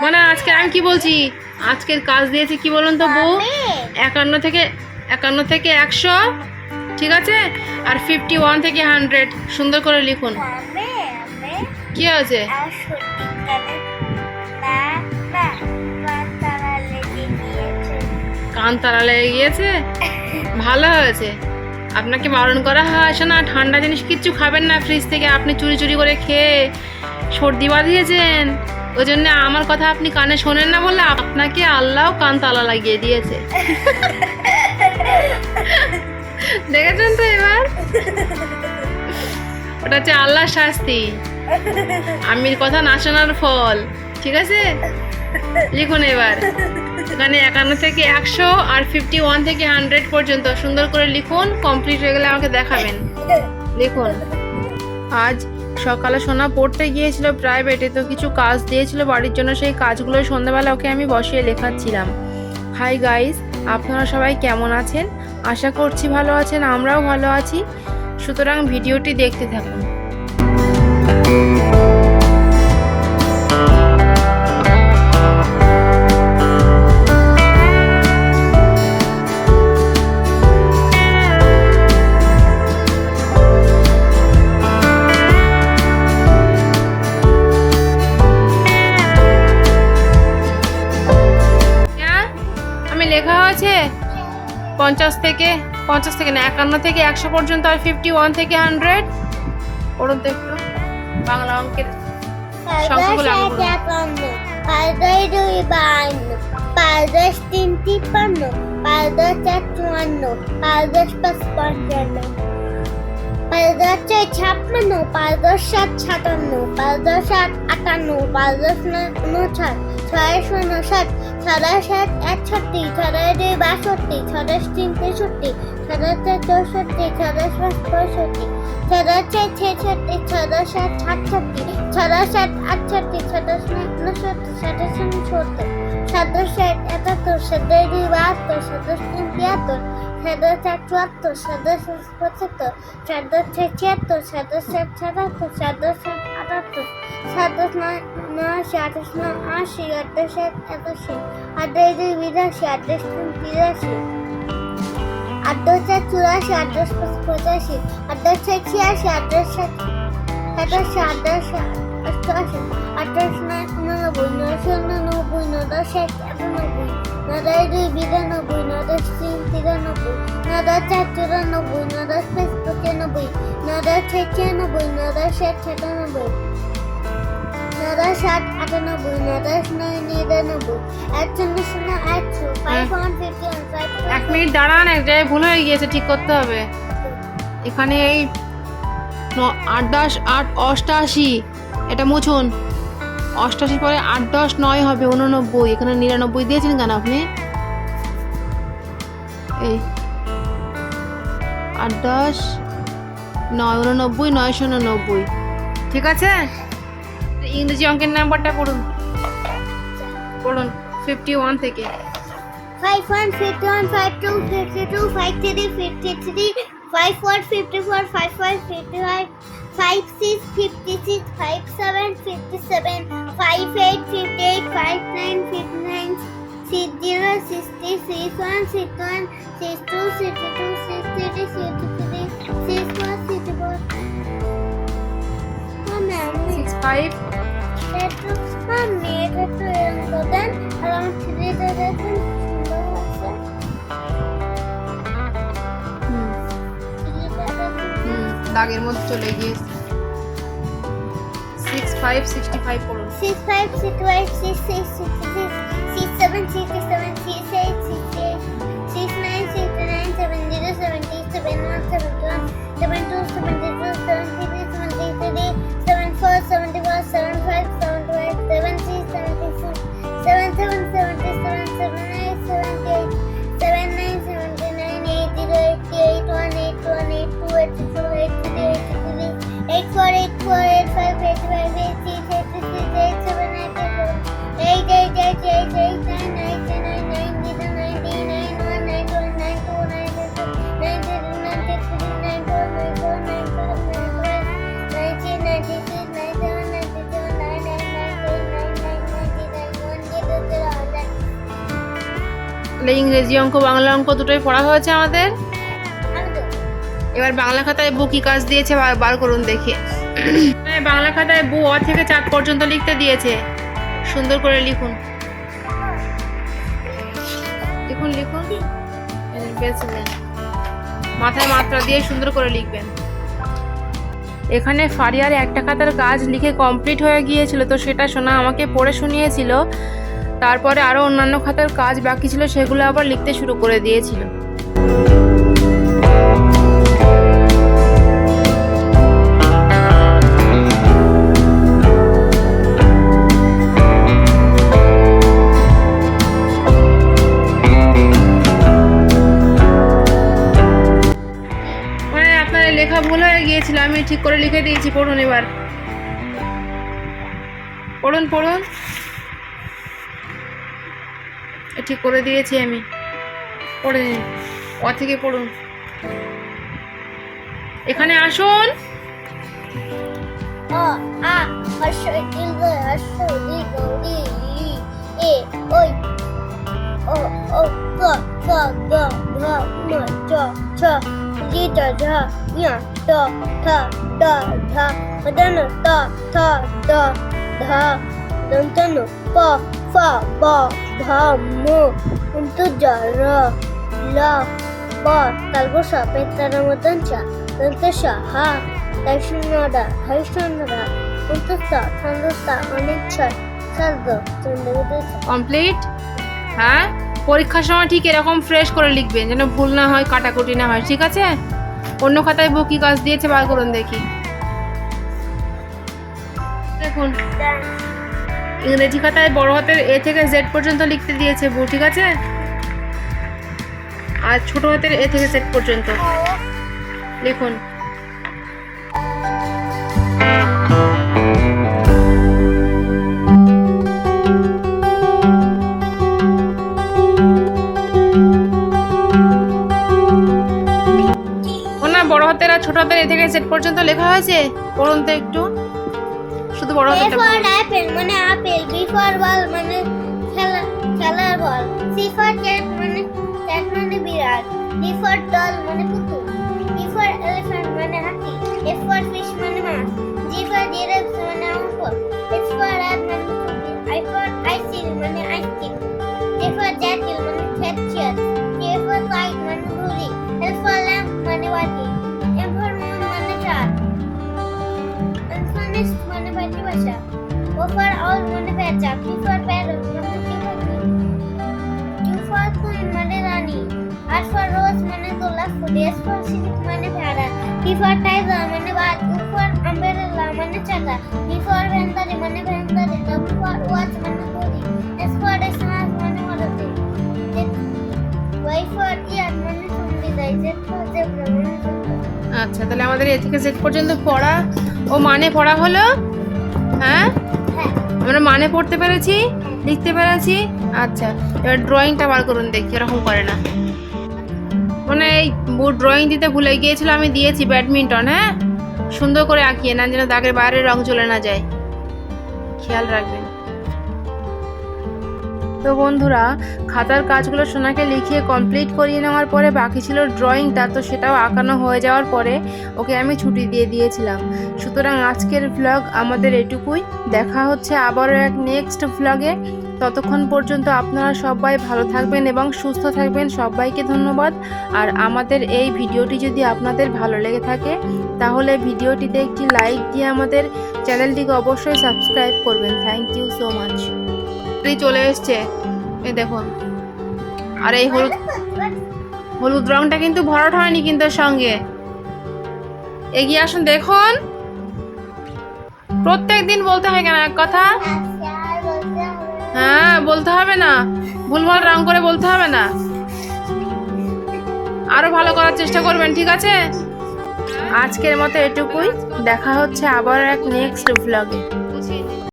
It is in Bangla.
মানে আজকে আমি কি বলছি? আজকের কাজ দিয়েছে কি বলুন তো বউ? একান্ন থেকে একান্ন থেকে একশো ঠিক আছে? আর ফিফটি ওয়ান থেকে হান্ড্রেড সুন্দর করে লিখুন। কি আছে কান তারা লেগে গিয়েছে। ভালো হয়েছে। আপনাকে বারণ করা হয় না ঠান্ডা জিনিস কিচ্ছু খাবেন না ফ্রিজ থেকে আপনি চুরি চুরি করে খেয়ে সর্দি বাঁধিয়েছেন। ওই জন্য আমার কথা আপনি কানে শোনেন না বলে আপনাকে আল্লাহ কান তালা লাগিয়ে দিয়েছে। দেখেছেন তো এবার? ওটা হচ্ছে আল্লাহর শাস্তি। আমির কথা না শোনার ফল, ঠিক আছে? লিখুন এবার। এখানে একান্ন থেকে একশো আর ফিফটি ওয়ান থেকে হান্ড্রেড পর্যন্ত সুন্দর করে লিখুন কমপ্লিট হয়ে গেলে আমাকে দেখাবেন। লিখুন। আজ সকালে সোনা পড়তে গিয়েছিল প্রাইভেটে তো কিছু কাজ দিয়েছিল বাড়ির জন্য, সেই কাজগুলো সন্ধ্যাবেলা ওকে আমি বসিয়ে লেখাচ্ছিলাম। হাই গাইস আপনারা সবাই কেমন আছেন? আশা করছি ভালো আছেন, আমরাও ভালো আছি। সুতরাং ভিডিওটি দেখতে থাকুন। লেখা হয়েছে? পঞ্চাশ থেকে পঞ্চাশ থেকে না, একান্ন থেকে একশো পর্যন্ত আর ফিফটি ওয়ান থেকে হান্ড্রেড পড়ুন তো একটু, বাংলা অঙ্কের তিন তিপ্পান্ন পাঁচদশ চার চুয়ান্ন পাঁচ পঞ্চান্ন পাঁচদশ ছয় ছাপ্পান্ন পাঁচদশ সাত সাতান্ন পাঁচদশ আট আটান্ন নয় ছয় শূন্য ষাট ছয় সাত একষট্টি ছয় দুই বাষট্টি ছয় তিন তেষট্টি ছয় চার চৌষট্টি ছয় পাঁচ পঁয়ষট্টি ছয় ছয় ছেষট্টি ছয় সাত সাতষট্টি ছয় সাত আটষট্টি ছয় নয় উনসত্তর ছয় শূন্য সত্তর সাত ষাট একাত্তর সাত দুই বাহাত্তর সাত তিন তিয়াত্তর সাত চার চুয়াত্তর সাত পাঁচ পঁচাত্তর সাত ছয় ছিয়াত্তর সাত সাত সাতাত্তর সাত সাত আটাত্তর সাত নয় নয়শো আঠাশ নয় আশি আঠাশ সাত একাশি আঠাশ দুই বিরাশি আঠাশ তিন তিরাশি আঠাশ চার চুরাশি আঠাশ পাঁচ পঁচাশি আঠাশ ছয় ছিয়াশি আঠাশ সাত সাতাশি আঠাশ অষ্টআশি আঠাশ নয় উননব্বই নয়শো উননব্বই নদশ এক একানব্বই নদশ দুই বিরানব্বই নদশ তিন তিরানব্বই নদশ চার চুরানব্বই নদশ পাঁচ পঁচানব্বই নদশ ছয় ছিয়ানব্বই নদশ এক সাতানব্বই নদশ আট আটানব্বই নদশ নয় নিরানব্বই একচল্লিশ শূন্য একশো five one fifty one five এক মিনিট দাঁড়ান এক জায়গায় ভুল হয়ে গিয়েছে ঠিক করতে হবে। এখানে এই আট দশ আট অষ্টাশি এটা মুছুন। অষ্টাশি পরে আট দশ নয় হবে, উননব্বই। এখানে নিরানব্বই দিয়েছেন কেন আপনি? এই। আট দশ নয়, উননব্বই নয়শো উননব্বই ঠিক আছে? ইংরেজি অঙ্কের নাম্বারটা পড়ুন। পড়ুন ফিফটি ওয়ান থেকে। Five one, fifty one, five two, fifty two, five three fifty three five four fifty four five five fifty five five six fifty six, five seven fifty seven, five eight fifty eight, five nine fifty nine, six zero sixty, six one six one, six two sixty two, six three sixty three, six four sixty four. Six five. Six looks funny. That six. go then around three thousand. দাগের মধ্যে চলে গিয়েছে। সিক্স ফাইভ সিক্সটি ফাইভ পড়ুন। Six five six five six six তাহলে ইংরেজি অঙ্ক বাংলা অঙ্ক দুটোই পড়া হয়েছে আমাদের। এবার বাংলা খাতায় বু কি কাজ দিয়েছে বার- করুন দেখি। হ্যাঁ, বাংলা খাতায় বু অ থেকে চার পর্যন্ত লিখতে দিয়েছে। সুন্দর করে লিখুন। লিখুন লিখুন। মাথায় মাত্রা দিয়ে সুন্দর করে লিখবেন। এখানে ফারিয়ার একটা খাতার কাজ লিখে কমপ্লিট হয়ে গিয়েছিল তো সেটা শোনা আমাকে পড়ে শুনিয়েছিল। তারপরে আরও অন্যান্য খাতার কাজ বাকি ছিল, সেগুলো আবার লিখতে শুরু করে দিয়েছিল। আপনার লেখা ভুল হয়ে গিয়েছিল, আমি ঠিক করে লিখে দিয়েছি, পড়ুন এবার। পড়ুন পড়ুন। ঠিক করে দিয়েছি আমি। পড়ে ও থেকে পড়ুন। এখানে আসুন। ধ দন্তন প, ফ, ব ভ ম অন্তু র ল ব তালবস পেতার মতন চা দন্ত স হ দর্শনরা হরিশনরা অন্তস্থ ছন্দস্থ অনিচ্ছয় শব্দ চন্দ্রগত কমপ্লিট হ্যাঁ? পরীক্ষার সময় ঠিক এরকম ফ্রেশ করে লিখবেন যেন ভুল না হয় কাটাকুটি না হয় ঠিক আছে? অন্য খাতায় বউ কি কাজ দিয়েছে বার করুন দেখি। দেখুন। ইংরেজি খাতায় বড় হাতের এ থেকে জেড পর্যন্ত লিখতে দিয়েছে বউ, ঠিক আছে? আর ছোট হাতের এ থেকে জেড পর্যন্ত। লিখুন। বড় হাতের আর ছোট হাতের এ থেকে জেড পর্যন্ত লেখা হয়েছে? পড়ুন তো একটু। বড় A হাতেরটা for পড়ুন। apple মানে আপেল B for ball মানে খেলা খেলার বল C for cat মানে cat মানে বিড়াল D for doll মানে পুতুল E for elephant মানে হাতি F for fish মানে মাছ G for giraffe মানে অঙ্ক H for rat মানে মুরগি I for ice মানে ice cream J for jackal মানে খেতছিয়ার K for kite মানে ঘুড়ি L for lamp মানে বাতি M for moon মানে চাঁদ Unfinished মানে ভালোবাসা ও ফর অল মনে ফেয়ার চাকরি ফর আর ফর রোজ মানে তোলা মানে ভেড়া টি ফর টাইগার মানে মানে চাকা টি ফর ভেন্তারি মানে ভেন্তারি ডব ফর ওয়াচ ফর ডেসনাস মানে মানে আচ্ছা তাহলে আমাদের এ থেকে পর্যন্ত পড়া ও মানে পড়া হলো হ্যাঁ? হ্যাঁ। আমরা মানে পড়তে পেরেছি লিখতে পেরেছি? আচ্ছা এবার ড্রয়িংটা বার করুন দেখি এরকম করে না। মানে এই ড্রয়িং দিতে ভুলে গিয়েছিল আমি দিয়েছি ব্যাডমিন্টন হ্যাঁ? সুন্দর করে আঁকিয়ে না যেন দাগের বাইরে রং চলে না যায়। খেয়াল রাখবেন তো বন্ধুরা, খাতার কাজগুলো সোনাকে লিখিয়ে কমপ্লিট করিয়ে নেওয়ার পরে বাকি ছিল ড্রয়িংটা তো সেটাও আঁকানো হয়ে যাওয়ার পরে ওকে আমি ছুটি দিয়ে দিয়েছিলাম। সুতরাং আজকের ভ্লগ আমাদের এটুকুই। দেখা হচ্ছে আবারও এক নেক্সট ভ্লগে ততক্ষণ পর্যন্ত আপনারা সবাই ভালো থাকবেন এবং সুস্থ থাকবেন। সবাইকে ধন্যবাদ। আর আমাদের এই ভিডিওটি যদি আপনাদের ভালো লেগে থাকে, তাহলে ভিডিওটিতে একটি লাইক দিয়ে আমাদের চ্যানেলটিকে অবশ্যই সাবস্ক্রাইব করবেন। থ্যাংক ইউ সো মাচ চলে এসছে। এই দেখুন। আর এই হলুদ হলুদ রংটা কিন্তু ভরাট হয়নি কিন্তু সঙ্গে। এগিয়ে আসুন, দেখুন। প্রত্যেক দিন বলতে হয় কেন? এক কথা। হ্যাঁ বলতে হবে না। ভুলভাল রং করে বলতে হবে না। আরও ভালো করার চেষ্টা করবেন, ঠিক আছে? আজকের মতো এটুকুই। দেখা হচ্ছে আবার এক নেক্সট ভ্লগে